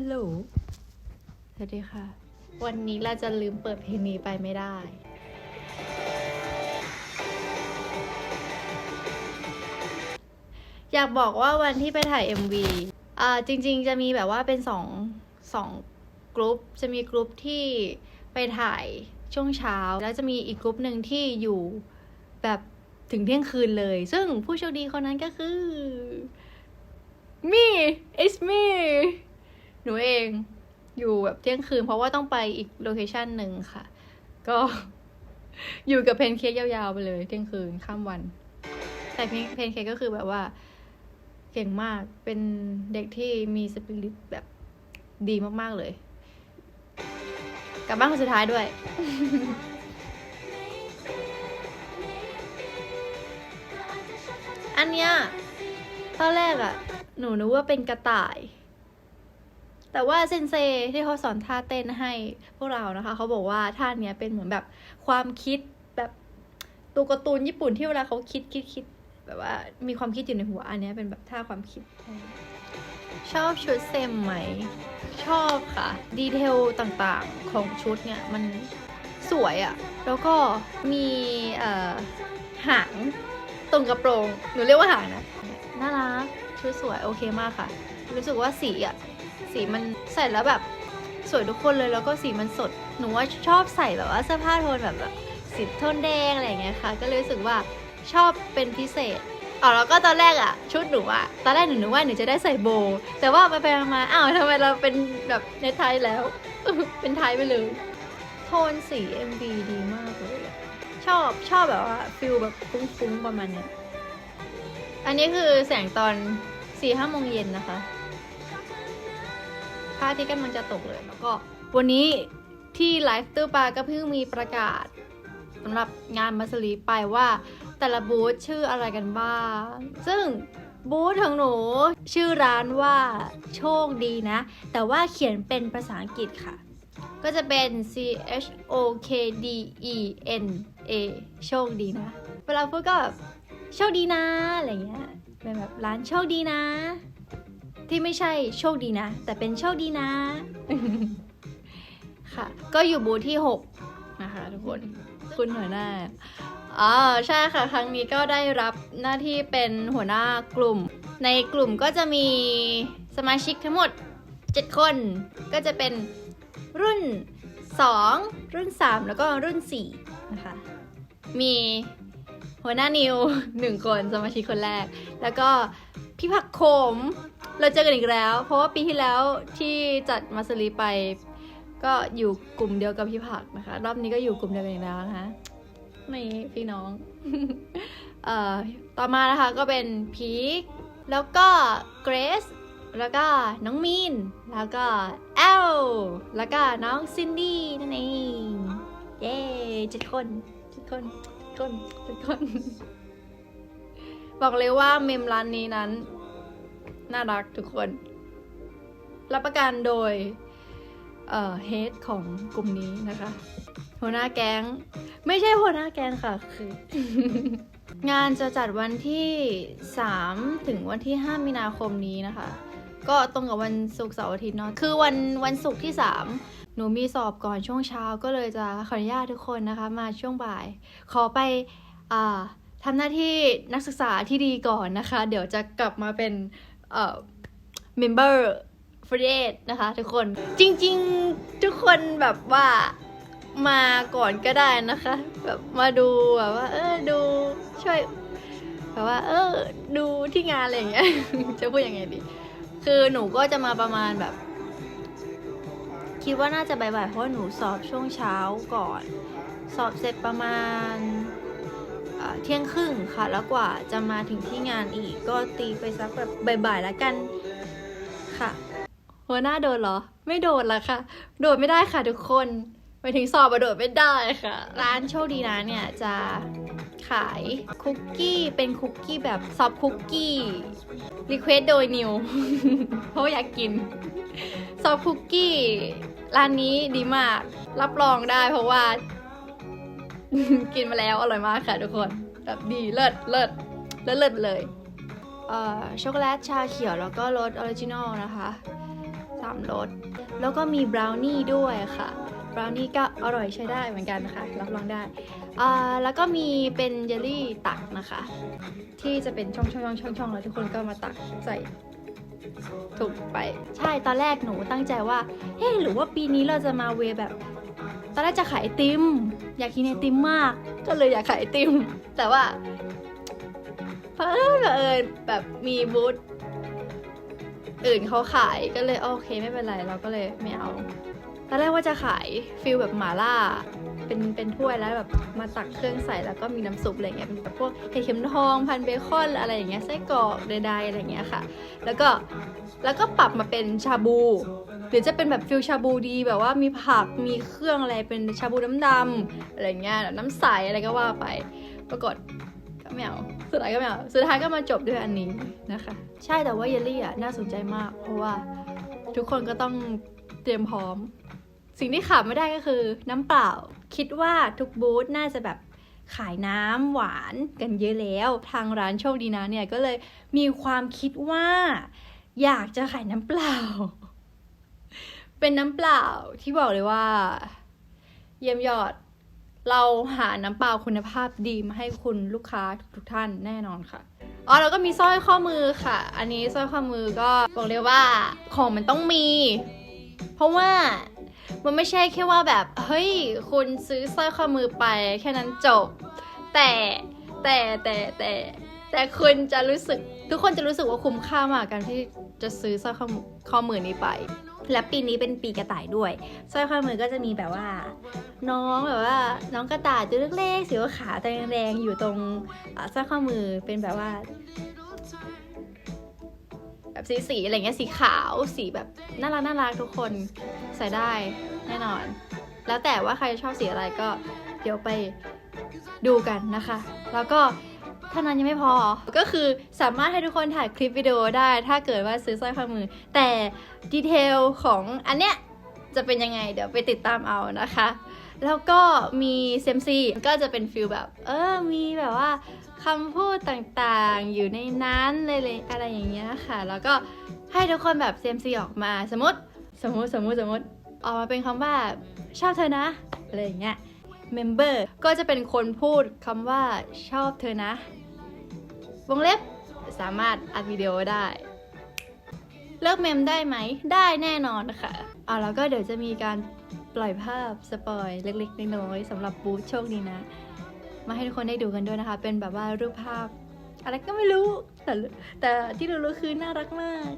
ลโหล สวัสดีค่ะ วันนี้เราจะลืมเปิดเพลงนี้ไปไม่ได้ อยากบอกว่าวันที่ไปถ่าย MV อ่าจริง ๆ จะมีแบบว่าเป็นสองสองกรุ๊ป จะมีกรุ๊ปที่ไปถ่ายช่วงเช้า แล้วจะมีอีกกรุ๊ปหนึ่งที่อยู่แบบถึงเที่ยงคืนเลย ซึ่งผู้โชคดีคนนั้นก็คือ me it's me หนูเองอยู่แบบเที่ยงคืน เพราะว่าต้องไปอีกโลเคชันหนึ่งค่ะ ก็อยู่กับเพนเค้กยาวๆไปเลยเที่ยงคืนข้ามวัน แต่เพนเพนเค้กก็คือแบบว่า เก่งมากเป็นเด็กที่มีสปิริตแบบดีมากๆเลยกลับบ้านคนสุดท้ายด้วย อันเนี้ยตอนแรกอะหนูนึกว่าเป็นกระต่าย แต่ว่าเซนเซที่เขาสอนท่าเต้นให้พวกเรานะคะ เขาบอกว่าท่าเนี้ยเป็นเหมือนแบบความคิดแบบตัวการ์ตูนญี่ปุ่นที่เวลาเขาคิดคิดคิดแบบว่ามีความคิดอยู่ในหัวอันเนี้ยเป็นแบบท่าความคิด ชอบชุดเซมไหม ชอบค่ะ ดีเทลต่างๆของชุดเนี่ยมันสวยอะ่ะ แล้วก็มีเอ่อหางตรงกระโปรง หนูเรียกว่าหางนะ น่ารัก ชุดสวยโอเคมากค่ะ รู้สึกว่าสีอะ่ะ สีมันใส่แล้วแบบสวยทุกคนเลยแล้วก็สีมันสด หนูว่าชอบใส่แบบว่าเสื้อผ้าโทนแบบแบบสีโทนแดงอะไรอย่างเงี้ยค่ะ ก็เลยรู้สึกว่าชอบเป็นพิเศษอ๋อแล้วก็ตอนแรกอะชุดหนูอะตอนแรกหนูนึกว่าหนูจะได้ใส่โบ แต่ว่าไปไปมาอ้าวทำไมเราเป็นแบบในไทยแล้ว เป็นไทยไปเลยโทนสี MV ดีมากเลยชอบชอบแบบว่าฟิลแบบฟุ้งๆประมาณเนี้ยอันนี้คือแสงตอนสี่ห้าโมงเย็นนะคะ พระอาทิตย์กำลังจะตกเลย แล้วก็วันนี้ที่ไลฟ์ตื้อปลาก็เพิ่งมีประกาศสำหรับงานมัสลีไปว่าแต่ละบูธชื่ออะไรกันบ้าง ซึ่งบูธของหนูชื่อร้านว่าโชคดีนะ แต่ว่าเขียนเป็นภาษาอังกฤษค่ะ ก็จะเป็น C H O K D E N A โชคดีนะ เวลาพูดก็แบบโชคดีนะ อะไรเงี้ย เป็นแบบร้านโชคดีนะ ที่ไม่ใช่โชคดีนะ แต่เป็นโชคดีนะ ค่ะ ก็อยู่บูธที่ 6 นะคะทุกคน คุณหัวหน้าอ๋อใช่ค่ะ ครั้งนี้ก็ได้รับหน้าที่เป็นหัวหน้ากลุ่ม ในกลุ่มก็จะมีสมาชิกทั้งหมด 7 คน ก็จะเป็นรุ่น 2 รุ่น 3 แล้วก็รุ่น 4 นะคะ มีหัวหน้านิวหนึ่งคนสมาชิกคนแรก แล้วก็พี่ผักโขม เราเจอกันอีกแล้ว เพราะว่าปีที่แล้วที่จัดมาสลีไป ก็อยู่กลุ่มเดียวกับพี่ผักนะคะ รอบนี้ก็อยู่กลุ่มเดียวกันอีกแล้วนะคะไม่พี่น้องเอ่อต่อมานะคะก็เป็นพีคแล้วก็เกรซแล้วก็น้องมีน แล้วก็แอลแล้วก็น้องซินดี้นั่นเองเย้เจ็ดคนเจ็ดคนเจ็ดคนเจ็ดคน บอกเลยว่าเมมร้านนี้นั้น น่ารักทุกคน รับประกันโดยเฮดของกลุ่มนี้นะคะ หัวหน้าแก๊ง ไม่ใช่หัวหน้าแก๊งค่ะ คืองานจะจัดวันที่ 3 ถึงวันที่ 5 มีนาคมนี้นะคะ ก็ตรงกับวันศุกร์เสาร์อาทิตย์เนาะคือวันวันศุกร์ที่ 3 หนูมีสอบก่อนช่วงเช้าก็เลยจะขออนุญาตทุกคนนะคะ มาช่วงบ่าย ขอไปอ่าทำหน้าที่นักศึกษาที่ดีก่อนนะคะ เดี๋ยวจะกลับมาเป็น เอ่อ member ฟรีเอนะคะทุกคนจริงๆทุกคนแบบว่ามาก่อนก็ได้นะคะ แบบมาดูแบบว่า เออดูช่วยแบบว่า เออ ดูที่งานอะไรอย่างเงี้ยจะพูดยังไงดี คือหนูก็จะมาประมาณแบบ คิดว่าน่าจะบ่ายๆเพราะหนูสอบช่วงเช้าก่อน สอบเสร็จประมาณ เที่ยงครึ่งค่ะ แล้วกว่าจะมาถึงที่งานอีก ก็ตีไปสักแบบบ่ายๆแล้วกันค่ะ หัวหน้าโดดเหรอ ไม่โดดละค่ะ โดดไม่ได้ค่ะทุกคนไปถึงสอบมาโดดไม่ได้ค่ะ ร้านโชคดีนะเนี่ยจะขายคุกกี้เป็นคุกกี้แบบซอฟคุกกี้รีเควสโดยนิว เพราะอยากกินซอฟคุกกี้ร้านนี้ดีมาก รับรองได้เพราะว่า กินมาแล้วอร่อยมากค่ะทุกคนแบบดีเลิศเลิศเลิศเลิศเลยเอ่อช็อกโกแลตชาเขียวแล้วก็รสออริจินอลนะคะส3รสแล้วก็มีบราวนี่ด้วยค่ะบราวนี่ก็อร่อยใช้ได้เหมือนกันนะคะรับรองได้อ่าแล้วก็มีเป็นเยลลี่ตักนะคะ ที่จะเป็นช่องช่องช่องช่องช่องแล้วทุกคนก็มาตักใส่ถูกไป ใช่ตอนแรกหนูตั้งใจว่าเฮ้หรือว่าปีนี้เราจะมาเวแบบ ตอนแรกจะขายไอติม อยากกินไอติมมาก ก็เลยอยากขายไอติม แต่ว่าเพิ่เอิญแบบมีบูธอื่นเขาขายก็เลยโอเคไม่เป็นไรเราก็เลยไม่เอาตอนแรกว่าจะขายฟิลแบบหมาล่า เป็นเป็นถ้วยแล้วแบบมาตักเครื่องใส่แล้วก็มีน้ำซุปอะไรเงี้ยเป็นแบบพวกไข่เค็มทองพันเบคอนอะไรอย่างเงี้ยไส้กรอกใดๆอะไรเงี้ยค่ะ แล้วก็แล้วก็ปรับมาเป็นชาบู หรือจะเป็นแบบฟิลชาบูดีแบบว่ามีผักมีเครื่องอะไรเป็นชาบูน้ำดำอะไรเงี้ยน้ำใสอะไรก็ว่าไป ปรากฏก็ไม่เอาสุดท้ายก็ไม่เอาสุดท้ายก็มาจบด้วยอันนี้นะคะ ใช่แต่ว่าเยลลี่อะน่าสนใจมาก เพราะว่าทุกคนก็ต้องเตรียมพร้อม สิ่งที่ขาดไม่ได้ก็คือน้ำเปล่า คิดว่าทุกบูธน่าจะแบบขายน้ำหวานกันเยอะแล้ว ทางร้านโชคดีนะเนี่ยก็เลยมีความคิดว่า อยากจะขายน้ำเปล่า เป็นน้ำเปล่าที่บอกเลยว่า เยี่ยมยอด เราหาน้ำเปล่าคุณภาพดีมาให้คุณลูกค้าทุกท่านแน่นอนค่ะอ๋อแล้วก็มีสร้อยข้อมือค่ะ อันนี้สร้อยข้อมือก็บอกเลยว่าของมันต้องมี เพราะว่ามันไม่ใช่แค่ว่าแบบเฮ้ยคุณซื้อสร้อยข้อมือไป แค่นั้นจบ แต่แต่แต่แต่แต่คุณจะรู้สึก ทุกคนจะรู้สึกว่าคุ้มค่ามากการที่จะซื้อสร้อยข้อมือนี้ไป และปีนี้เป็นปีกระต่ายด้วยสร้อยข้อมือก็จะมีแบบว่า น้องแบบว่า น้องกระต่ายตัวเล็กๆสีขาวแต่แดงๆอยู่ตรงสร้อยข้อมือเป็นแบบว่า แบบสีสีอะไรเงี้ยสีขาวสีแบบน่ารักน่ารักทุกคนใส่ได้แน่นอน แล้วแต่ว่าใครชอบสีอะไรก็เดี๋ยวไปดูกันนะคะ แล้วก็ เท่านั้นยังไม่พอ ก็คือสามารถให้ทุกคนถ่ายคลิปวิดีโอได้ ถ้าเกิดว่าซื้อสร้อยข้อมือ แต่ดีเทลของอันเนี้ยจะเป็นยังไงเดี๋ยวไปติดตามเอานะคะ แล้วก็มีเซมซีก็จะเป็นฟิลแบบ เออ มีแบบว่าคำพูดต่างๆ อยู่ในนั้นเลยอะไรอย่างเงี้ยค่ะ แล้วก็ให้ทุกคนแบบเซมซีออกมาสมมติ สมมติสมมติสมมติออกมาเป็นคำว่าชอบเธอนะอะไรอย่างเงี้ยเมมเบอร์ก็จะเป็นคนพูดคำว่าชอบเธอนะ วงเล็บสามารถอัดวิดีโอได้ เลิกเมมได้ไหม ได้แน่นอนค่ะอ่าแล้วก็เดี๋ยวจะมีการปล่อยภาพสปอยเล็กๆน้อยๆสำหรับบูธโชคดีนะ มาให้ทุกคนได้ดูกันด้วยนะคะ เป็นแบบว่ารูปภาพ อะไรก็ไม่รู้ แต่แต่ที่รู้ๆคือน่ารักมาก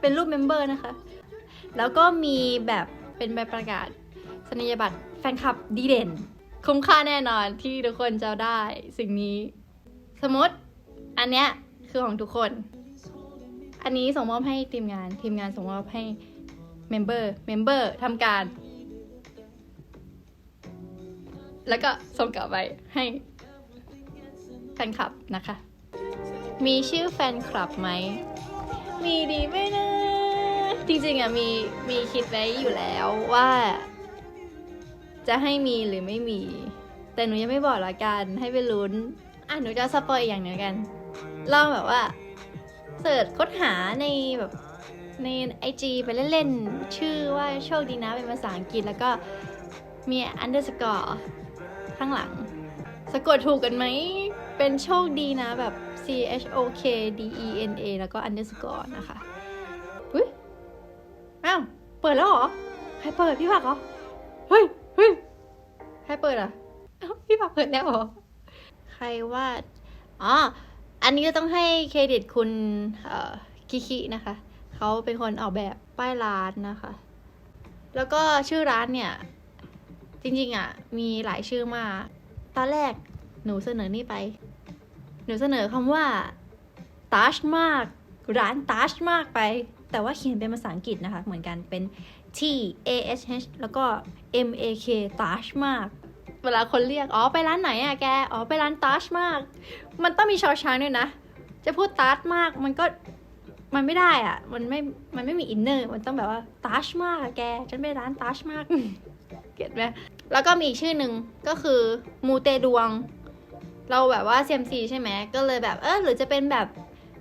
เป็นรูปเมมเบอร์นะคะ แล้วก็มีแบบเป็นใบประกาศสนียบัตรแฟนคลับดีเด่น คุ้มค่าแน่นอนที่ทุกคนจะได้สิ่งนี้ สมมติ อันเนี้ยคือของทุกคน อันนี้ส่งมอบให้ทีมงาน ทีมงานส่งมอบให้เมมเบอร์ เมมเบอร์ทำการ แล้วก็ส่งกลับไปให้แฟนคลับนะคะ มีชื่อแฟนคลับไหม มีดีไหมนะ จริงๆอะมีมีคิดไว้อยู่แล้วว่า จะให้มีหรือไม่มี แต่หนูยังไม่บอกละกัน ให้ไปลุ้น อะหนูจะสปอยอีกอย่างหนึ่งกัน ลองแบบว่าเสิร์ชค้นหาในแบบในไอจีไปเล่นๆ ชื่อว่าโชคดีนะเป็นภาษาอังกฤษแล้วก็มี underscore ข้างหลัง สะกดถูกกันไหม เป็นโชคดีนะแบบ C H O K D E N A แล้วก็ underscore นะคะอุ้ยอ้าว เปิดแล้วเหรอ ใครเปิดพี่ผักเหรอ เฮ้ยเฮ้ยใครเปิดอะพี่ผักเปิดแล้วเหรอ ใครวาดอ๋อ อันนี้ก็ต้องให้เครดิตคุณคิคินะคะ เขาเป็นคนออกแบบป้ายร้านนะคะ แล้วก็ชื่อร้านเนี่ย จริงๆอะ มีหลายชื่อมาก ตอนแรกหนูเสนอนี่ไป หนูเสนอคำว่าตัชมาก ร้านตัชมากไป แต่ว่าเขียนเป็นภาษาอังกฤษนะคะ เหมือนกันเป็น T A H H แล้วก็ M A K ตัชมาก เวลาคนเรียก อ๋อ ไปร้านไหนอะแก อ๋อ ไปร้านตัชมาก มันต้องมีชอช้างด้วยนะ จะพูดตัชมาก มันก็ มันไม่ได้อะมันไม่ มันไม่มีอินเนอร์ มันต้องแบบว่าตัชมากอะแก ฉันไปร้านตัชมาก เก็ตไหมแล้วก็มีอีกชื่อหนึ่งก็คือมูเตดวง เราแบบว่า CMC ใช่ไหม ก็เลยแบบ เออหรือจะเป็นแบบ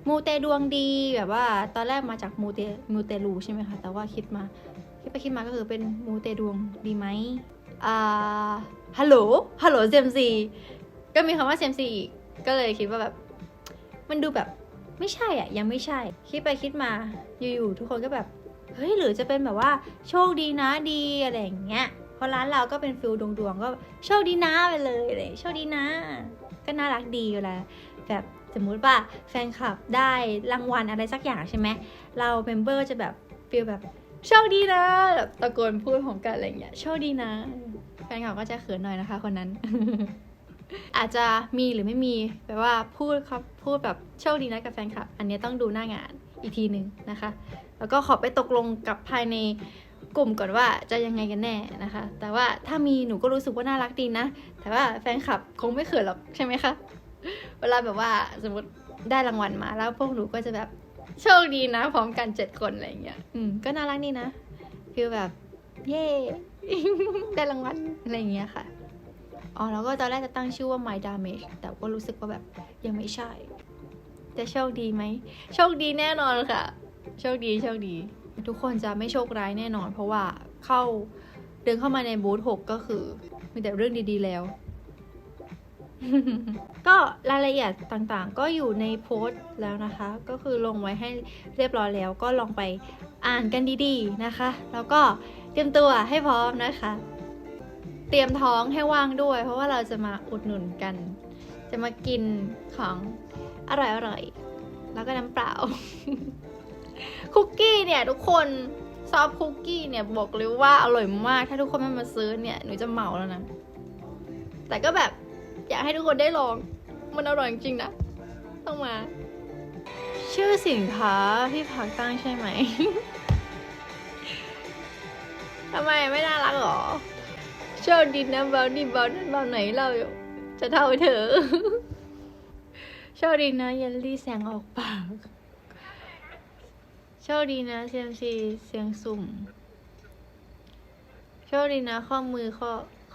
มูเตดวงดี แบบว่า ตอนแรกมาจากมูเต มูเตลูใช่ไหมคะ แต่ว่าคิดมา คิดไปคิดมาก็คือเป็นมูเตดวงดีไหม ฮัลโหล ฮัลโหลเซมซี ก็มีคำว่าเซมซีอีก ก็เลยคิดว่าแบบ มันดูแบบไม่ใช่อะ ยังไม่ใช่ คิดไปคิดมา อยู่ๆทุกคนก็แบบ เฮ้ย หรือจะเป็นแบบว่า โชคดีนะดีอะไรอย่างเงี้ย เพราะร้านเราก็เป็นฟิลดวงๆ ก็โชคดีนะไปเลยอะไรโชคดีนะ ก็น่ารักดีเวลาแบบสมมุติว่าแฟนคลับได้รางวัลอะไรสักอย่างใช่ไหม เราเมมเบอร์จะแบบฟิลแบบ โชคดีนะแบบตะโกนพูดของกันอะไรอย่างเงี้ยโชคดีนะแฟนคลับก็จะเขินหน่อยนะคะ คนนั้น อาจจะมีหรือไม่มีแปลว่าพูดครับพูดแบบโชคดีนะกับแฟนคลับ อันนี้ต้องดูหน้างานอีกทีหนึ่งนะคะ แล้วก็ขอไปตกลงกับภายในกลุ่มก่อนว่าจะยังไงกันแน่นะคะ แต่ว่าถ้ามีหนูก็รู้สึกว่าน่ารักดีนะ แต่ว่าแฟนคลับคงไม่เขินหรอกใช่ไหมคะ เวลาแบบว่าสมมติได้รางวัลมาแล้วพวกหนูก็จะแบบ โชคดีนะ พร้อมกันเจ็ดคนอะไรเงี้ย อืม ก็น่ารักนี่นะฟีลแบบ เย่ได้รางวัลอะไรเงี้ยค่ะ อ๋อ แล้วก็ตอนแรกจะตั้งชื่อว่า My Damage แต่ก็รู้สึกว่าแบบยังไม่ใช่แต่โชคดีไหม โชคดีแน่นอนค่ะ โชคดีโชคดี ทุกคนจะไม่โชคร้ายแน่นอน เพราะว่าเข้าเดินเข้ามาในบูธหกก็คือ มีแต่เรื่องดีๆแล้ว ก็รายละเอียดต่างๆ ก็อยู่ในโพสต์แล้วนะคะ ก็คือลงไว้ให้เรียบร้อยแล้วก็ลองไปอ่านกันดีๆนะคะ แล้วก็เตรียมตัวให้พร้อมนะคะ เตรียมท้องให้ว่างด้วย เพราะว่าเราจะมาอุดหนุนกัน จะมากินของอร่อยๆ แล้วก็น้ำเปล่า คุกกี้เนี่ยทุกคนซอฟคุกกี้เนี่ยบอกเลยว่าอร่อยมาก ถ้าทุกคนไม่มาซื้อเนี่ยหนูจะเหมาแล้วนะ แต่ก็แบบ อยากให้ทุกคนได้ลอง มันอร่อยจริงๆนะ ต้องมา ชื่อสินค้าพี่ผักตั้งใช่ไหม ทำไมไม่น่ารักหรอโชคดีนะเบลนี่เบลนั่นเบลไหนเราจะเท่าเธอโชคดีนะเยลลี่แสงออกปากโชคดีนะเซียมซีเสียงสุ่มโชคดีนะข้อมือข้อ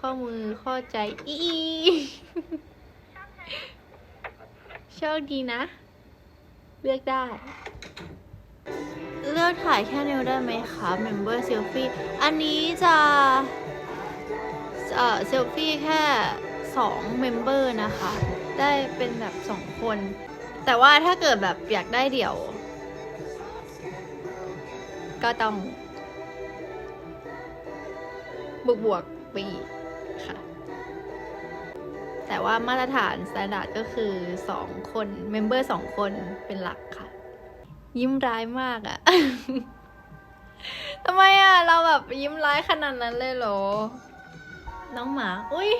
ข้อมือข้อใจอีโชคดีนะ เลือกได้ เลือกถ่ายแค่นิ้วได้ไหมคะ Member Selfie อันนี้จะเอ่อเซลฟี่แค่2 Member นะคะ ได้เป็นแบบ 2 คน แต่ว่าถ้าเกิดแบบอยากได้เดี่ยว ก็ต้อง บวกบวกๆไปอีก แต่ว่ามาตรฐานสแตนดาร์ดก็คือ 2 คนเมมเบอร์2คนเป็นหลักค่ะ ยิ้มร้ายมากอะทำไมอะเราแบบยิ้มร้ายขนาดนั้นเลยเหรอ น้องหมา อุ้ย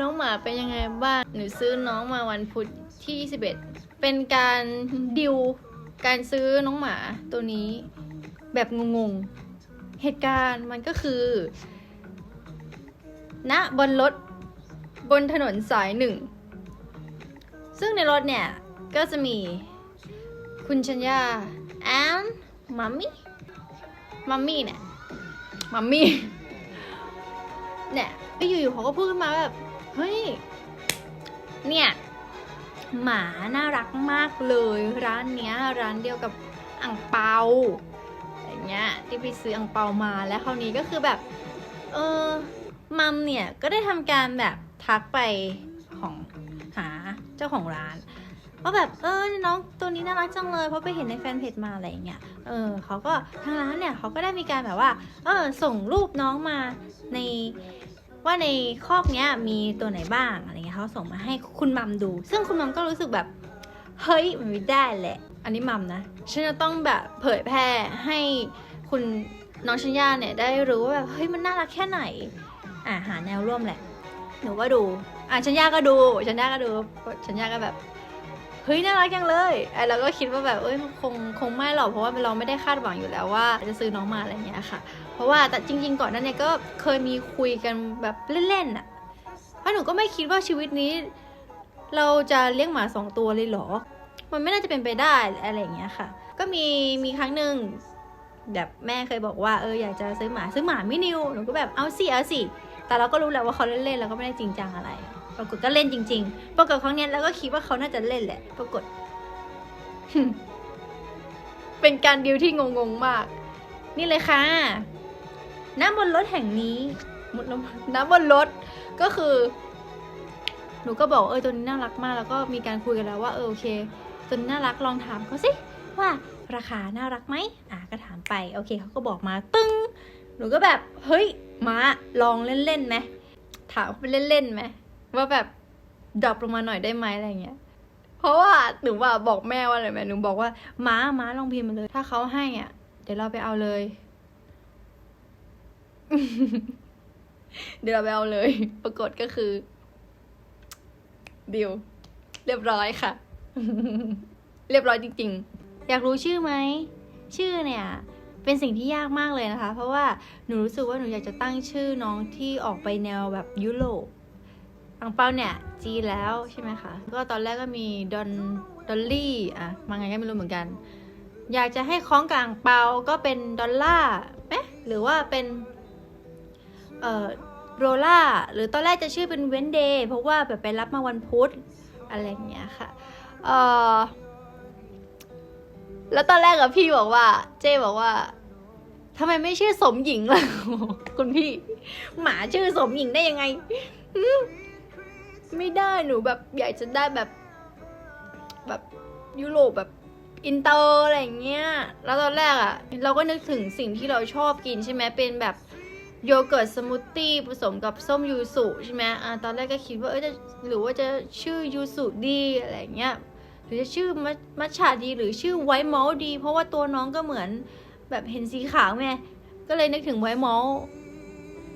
น้องหมาเป็นยังไงบ้าง หนูซื้อน้องมาวันพุธที่ 21 เป็นการดิวการซื้อน้องหมาตัวนี้แบบงงๆ เหตุการณ์มันก็คือ ณบนรถ บนถนนสายหนึ่ง ซึ่งในรถเนี่ย ก็จะมีคุณชัญญาแอนมัมมี่มัมมี่เนี่ยมัมมี่เนี่ยก็อยู่ๆเขาก็พูดขึ้นมาแบบ เฮ้ย เนี่ย หมาน่ารักมากเลย ร้านเนี้ย ร้านเดียวกับอ่างเปาอย่างเงี้ยที่ไปซื้ออ่างเปามาแล้วคราวนี้ก็คือแบบ เออมัมเนี่ย ก็ได้ทำการแบบ ทักไปของหาเจ้าของร้านว่าแบบเออน้องตัวนี้น่ารักจังเลยเพราะไปเห็นในแฟนเพจมาอะไรอย่างเงี้ยเออเขาก็ทางร้านเนี่ยเขาก็ได้มีการแบบว่าเออส่งรูปน้องมาในว่าในคอกเนี้ยมีตัวไหนบ้างอะไรเงี้ยเขาส่งมาให้คุณมัมดู ซึ่งคุณมัมก็รู้สึกแบบเฮ้ยมันไม่ได้แหละ อันนี้มัมนะฉันจะต้องแบบเผยแพร่ให้คุณน้องชัญญาเนี่ยได้รู้ว่าแบบเฮ้ยมันน่ารักแค่ไหนอ่าหาแนวร่วมแหละ หนูก็ดู อะชัญญาก็ดูชัญญาก็ดูชัญญาก็แบบเฮ้ยน่ารักจังเลยไอ้เราก็คิดว่าแบบเอ้ยคงคงไม่หรอกเพราะว่าเราไม่ได้คาดหวังอยู่แล้วว่าจะซื้อน้องมาอะไรเงี้ยค่ะ เพราะว่าแต่จริง ๆ ก่อนนั้นเนี่ยก็เคยมีคุยกันแบบเล่นๆอะเพราะหนูก็ไม่คิดว่าชีวิตนี้ เราจะเลี้ยงหมาสองตัวเลยหรอ มันไม่น่าจะเป็นไปได้อะไรเงี้ยค่ะ ก็มีมีครั้งหนึ่งแบบแม่เคยบอกว่าเอออยากจะซื้อหมาซื้อหมาม่นิวหนูก็แบบเอาสิเอาสิ แต่เราก็รู้แหละว่าเขาเล่นๆแล้วก็ไม่ได้จริงจังอะไร ปรากฏก็เล่นจริง ๆ ปรากฏครั้งนี้ยเราก็คิดว่าเขาน่าจะเล่นแหละ ปรากฏ เป็นการดิวที่งงๆมาก นี่เลยค่ะน้ำบนรถแห่งนี้น้ำบนรถก็คือ หนูก็บอกเออตัวนี้น่ารักมาก แล้วก็มีการคุยกันแล้วว่าเออโอเคตัวนี้น่ารักลองถามเขาสิว่าราคาน่ารักไหมอะก็ถามไป โอเคเขาก็บอกมา ตึ้ง หนูก็แบบเฮ้ยมาลองเล่นๆไหมถามเขาไปเล่นๆไหมว่าแบบดรอปลงมาหน่อยได้ไหมอะไรเงี้ย เพราะว่าหนูว่าบอกแม่ว่าอะไรไหมหนูบอกว่าม้าม้าลองพิมพ์มาเลย ถ้าเขาให้อะ เดี๋ยวเราไปเอาเลย เดี๋ยวเราไปเอาเลย ปรากฏก็คือดิวเรียบร้อยค่ะ เรียบร้อยจริง ๆ อยากรู้ชื่อไหม ชื่อเนี่ย เป็นสิ่งที่ยากมากเลยนะคะ เพราะว่าหนูรู้สึกว่าหนูอยากจะตั้งชื่อน้องที่ออกไปแนวแบบยุโรปอังเปาเนี่ยจีแล้วใช่ไหมคะ ก็ตอนแรกก็มีดอนดอลลี่อะมาไงก็ไม่รู้เหมือนกัน อยากจะให้คล้องกับอังเปาก็เป็นดอลล่าไหมหรือว่าเป็นเอ่อโรล่าหรือตอนแรกจะชื่อเป็นเวนเดย์เพราะว่าแบบไปรับมาวันพุธอะไรอย่างเงี้ยค่ะ เอ่อ แล้วตอนแรกอะพี่บอกว่า เจ้บอกว่าทำไมไม่ชื่อสมหญิงล่ะคุณพี่ หมาชื่อสมหญิงได้ยังไงไม่ได้หนูแบบอยากจะได้แบบ แบบยุโรปแบบอินเตอร์อะไรอย่างเงี้ย แล้วตอนแรกอะเราก็นึกถึงสิ่งที่เราชอบกินใช่ไหมเป็นแบบโยเกิร์ตสมูทตี้ผสมกับส้มยูสุใช่ไหมอ่าตอนแรกก็คิดว่าเออจะหรือว่าจะชื่อยูสุดีอะไรอย่างเงี้ย หรือจะชื่อมัชมัชาดีหรือชื่อไวท์มอลดี เพราะว่าตัวน้องก็เหมือนแบบเห็นสีขาวไงก็เลยนึกถึงไวท์มอล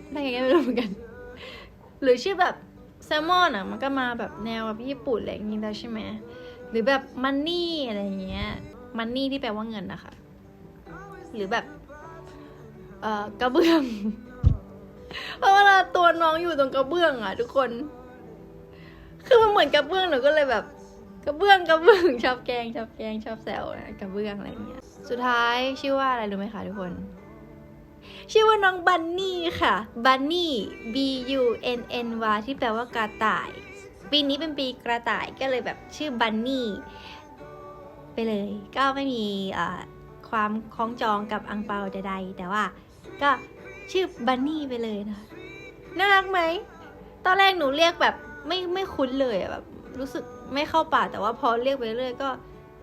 อะไรอย่างเงี้ยไม่รู้เหมือนกัน หรือชื่อแบบแซลมอนอะมันก็มาแบบแนวแบบญี่ปุ่นอะไรอย่างงี้แล้วใช่ไหมหรือแบบมันนี่อะไรอย่างเงี้ยมันนี่ที่แปลว่าเงินนะคะหรือแบบเอ่อกระเบื้องเพราะเวลาตัวน้องอยู่ตรงกระเบื้องอะ ทุกคน คือมันเหมือนกระเบื้องหนูก็เลยแบบ กระเบื้องกระเบื้องชอบแกงชอบแกงชอบแซวนะกระเบื้องอะไรเงี้ย สุดท้ายชื่อว่าอะไรรู้ไหมคะทุกคน ชื่อว่าน้องบันนี่ค่ะ บันนี่ B U N N Y ที่แปลว่ากระต่าย ปีนี้เป็นปีกระต่ายก็เลยแบบชื่อบันนี่ไปเลย ก็ไม่มีความคล้องจองกับอังเปาใดๆแต่ว่าก็ชื่อบันนี่ไปเลยนะ น่ารักไหม ตอนแรกหนูเรียกแบบไม่ไม่คุ้นเลยแบบ รู้สึกไม่เข้าป่าแต่ว่าพอเรียกไปเรื่อยก็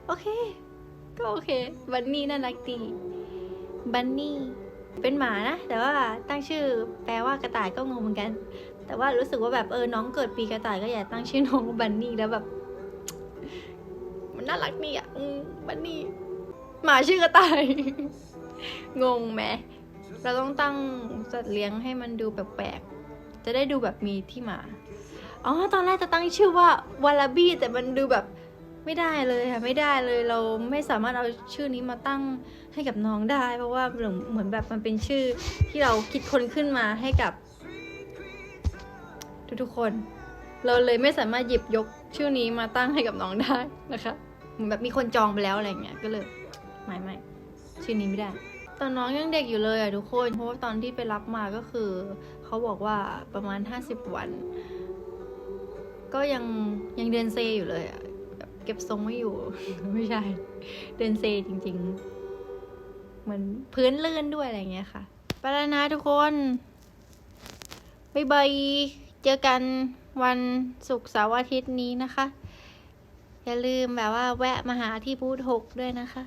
โอเค ก็โอเค บันนี่น่ารักดีบันนี่เป็นหมานะ แต่ว่าตั้งชื่อแปลว่ากระต่ายก็งงเหมือนกัน แต่ว่ารู้สึกว่าแบบเออน้องเกิดปีกระต่ายก็อยากตั้งชื่อน้องบันนี่แล้วแบบ มันน่ารักนี่อะบันนี่หมาชื่อกระต่าย งงไหมเราต้องตั้งสัตว์เลี้ยงให้มันดูแปลกๆจะได้ดูแบบมีที่มา อ๋อตอนแรกจะตั้งชื่อว่าวาลาบี้แต่มันดูแบบไม่ได้เลยค่ะไม่ได้เลยเราไม่สามารถเอาชื่อนี้มาตั้งให้กับน้องได้ เพราะว่าเหมือนแบบมันเป็นชื่อที่เราคิดคนขึ้นมาให้กับ ทุกๆคน เราเลยไม่สามารถหยิบยกชื่อนี้มาตั้งให้กับน้องได้นะคะเหมือนแบบมีคนจองไปแล้วอะไรเงี้ยก็เลยไม่ไม่ชื่อนี้ไม่ได้ตอนน้องยังเด็กอยู่เลยอะทุกคนเพราะว่าตอนที่ไปรับมาก็คือ เขาบอกว่าประมาณ 50 วัน ก็ยังยังเดินเซอยู่เลยอะแบบเก็บทรงไม่อยู่ ไม่ใช่ เดินเซจริง ๆ เหมือนพื้นเลื่อนด้วยอะไรเงี้ยค่ะ ไปแล้วนะทุกคนบ๊ายบายเจอกันวันศุกร์เสาร์อาทิตย์นี้นะคะ อย่าลืมแบบว่าแวะมาหาที่บูธหกด้วยนะคะ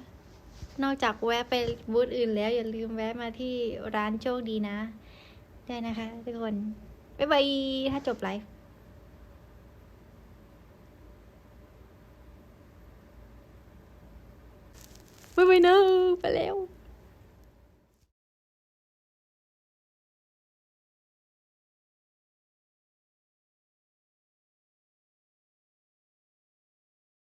นอกจากแวะไปบูธอื่นแล้ว อย่าลืมแวะมาที่ร้านโชคดีนะ ได้นะคะทุกคน บ๊ายบายถ้าจบไลฟ์ บ๊ายบายนะไปแล้ว